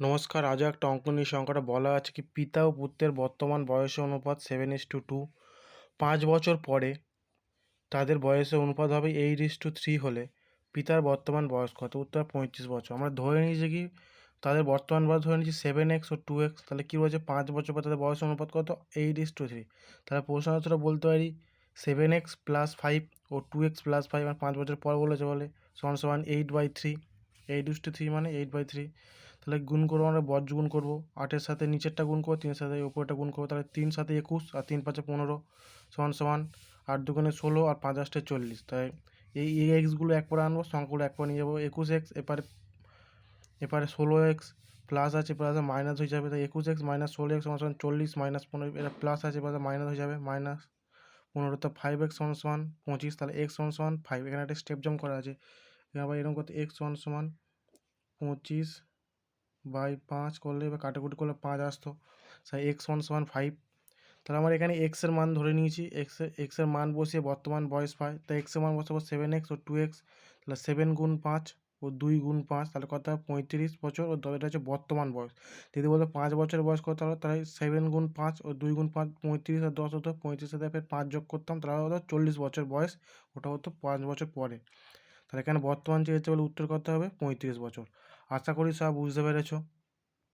নমস্কার, আজও একটা অঙ্ক নিয়ে সংখ্যাটা বলা আছে কি পিতা ও পুত্রের বর্তমান বয়সের অনুপাত সেভেন ইস টু টু পাঁচ বছর পরে তাদের বয়সের অনুপাত হবে এইট ইস টু থ্রি হলে পিতার বর্তমান বয়স কত? উত্তর পঁয়ত্রিশ বছর। আমরা ধরে নিয়েছি কি তাদের বর্তমান বয়স ধরে নিয়েছি সেভেন এক্স ও টু এক্স তাহলে কী বলছে? পাঁচ বছর পর তাদের বয়সের অনুপাত কত? এইট ইস টু থ্রি তাহলে প্রশ্ন উত্তরটা বলতে পারি সেভেন এক্স প্লাস ফাইভ ও টু এক্স প্লাস ফাইভ আর পাঁচ বছর পর বলেছে বলে, সমান সমান eight by three eight is two three মানে এইট বাই থ্রি তাহলে গুণ করব আমরা বজ্র গুণ করব। আটের সাথে নিচেরটা গুণ করব, তিনের সাথে উপরেরটা গুণ করব। তাহলে তিন সাথে একুশ আর তিন পাঁচে পনেরো সমান সমান আট দুগুণে ষোলো আর পাঁচ আষ্টে চল্লিশ। তাই এই এক্সগুলো এক পরে আনব সংখ্যাগুলো এক পরে নিয়ে যাব। একুশ এক্স এপারে এপারে ষোলো এক্স প্লাস আছে প্লাস মাইনাস হয়ে যাবে। তাই একুশ এক্স মাইনাস ষোলো এক্স সমান চল্লিশ মাইনাস পনেরো এটা প্লাস আছে প্লাস মাইনাস হয়ে যাবে। মাইনাস পনেরো তো ফাইভ এক্স সমান সমান পঁচিশ। তাহলে এক্স সমান সমান ফাইভ এখানে একটা স্টেপ জাম্প করা আছে। আবার এরকম করতে এক্স সমান সমান পঁচিশ বাই পাঁচ করলে এবার কাটাকুটি করলে পাঁচ আসতো তাই এক্স ওয়ান সমান ফাইভ তাহলে আমরা এখানে এক্সের মান ধরে নিয়েছি এক্সের এক্সের মান বসিয়ে বর্তমান বয়স পাই তাই এক্সের মান বসাবো সেভেন এক্স ও টু এক্স তাহলে সেভেন গুণ পাঁচ ও দুই গুণ পাঁচ তাহলে কত পঁয়ত্রিশ বছর ও এটা হচ্ছে বর্তমান বয়স যদি বলতো পাঁচ বছরের বয়স কত হলো তাহলে সেভেন গুণ পাঁচ ও দুই গুণ পাঁচ পঁয়ত্রিশ আর দশ হতো পঁয়ত্রিশ ফের পাঁচ যোগ করতাম তাহলে হতো চল্লিশ বছর বয়স ওটা হতো পাঁচ বছর পরে তাহলে এখানে বর্তমান চেয়েছে বলে উত্তর করতে হবে পঁয়ত্রিশ বছর। আশা করি সব বুঝতে পেরেছ।